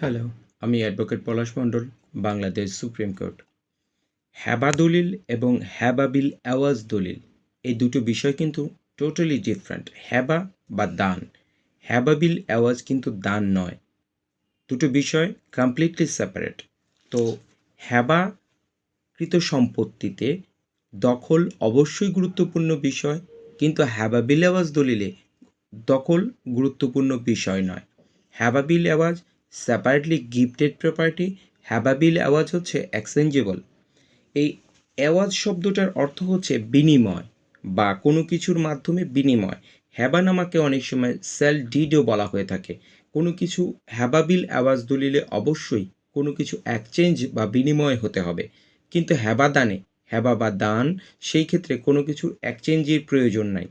Hello আমি advocate Palash Mondal, Bangladesh supreme court. হ্যাবা দলিল এবং হ্যাবাবিল অ্যাওয়াজ দলিল, এই দুটো বিষয় কিন্তু টোটালি ডিফারেন্ট হ্যাবা বা দান। হ্যাবাবিল অ্যাওয়াজ কিন্তু দান নয়। দুটো বিষয় কমপ্লিটলি সেপারেট তো হ্যাবাকৃত সম্পত্তিতে দখল অবশ্যই গুরুত্বপূর্ণ বিষয়, কিন্তু হ্যাবাবিল অ্যাওয়াজ দলিলে দখল গুরুত্বপূর্ণ বিষয় নয়। হ্যাবাবিল আওয়াজ সেপারেটলি গিফটেড প্রপার্টি হ্যাবাবিল আওয়াজ হচ্ছে এক্সচেঞ্জেবল এই অ্যাওয়াজ শব্দটার অর্থ হচ্ছে বিনিময় বা কোনো কিছুর মাধ্যমে বিনিময়। হ্যাবানামাকে অনেক সময় সেল ডিডও বলা হয়ে থাকে। কোনো কিছু হ্যাবাবিল আওয়াজ দলিলে অবশ্যই কোনো কিছু এক্সচেঞ্জ বা বিনিময় হতে হবে। কিন্তু হ্যাবাদানে হ্যাবা বা দান, সেই ক্ষেত্রে কোনো কিছুর এক্সচেঞ্জের প্রয়োজন নাই।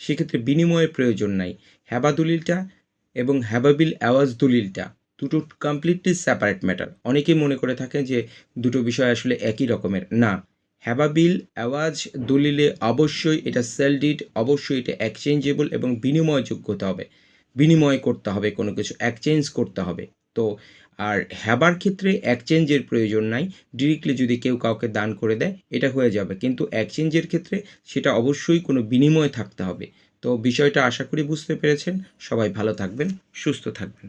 সেক্ষেত্রে বিনিময়ের প্রয়োজন নাই। হ্যাবা দলিলটা এবং হ্যাবাবিল আওয়াজ দলিলটা। দুটো কমপ্লিটলি সেপারেট ম্যাটার অনেকেই মনে করে থাকেন যে দুটো বিষয় আসলে একই রকমের। না হ্যাবাবিল আওয়াজ দলিলে অবশ্যই এটা সেল ডিড অবশ্যই এটা এক্সচেঞ্জেবল এবং বিনিময়যোগ্য হতে হবে। বিনিময় করতে হবে কোনো কিছু এক্সচেঞ্জ করতে হবে। তো আর হ্যাবার ক্ষেত্রে এক্সচেঞ্জের প্রয়োজন নাই। ডিরেক্টলি যদি কেউ কাউকে দান করে দেয়, এটা হয়ে যাবে। কিন্তু এক্সচেঞ্জের ক্ষেত্রে সেটা অবশ্যই কোনো বিনিময় থাকতে হবে। তো বিষয়টা আশা করি বুঝতে পেরেছেন। সবাই ভালো থাকবেন সুস্থ থাকবেন।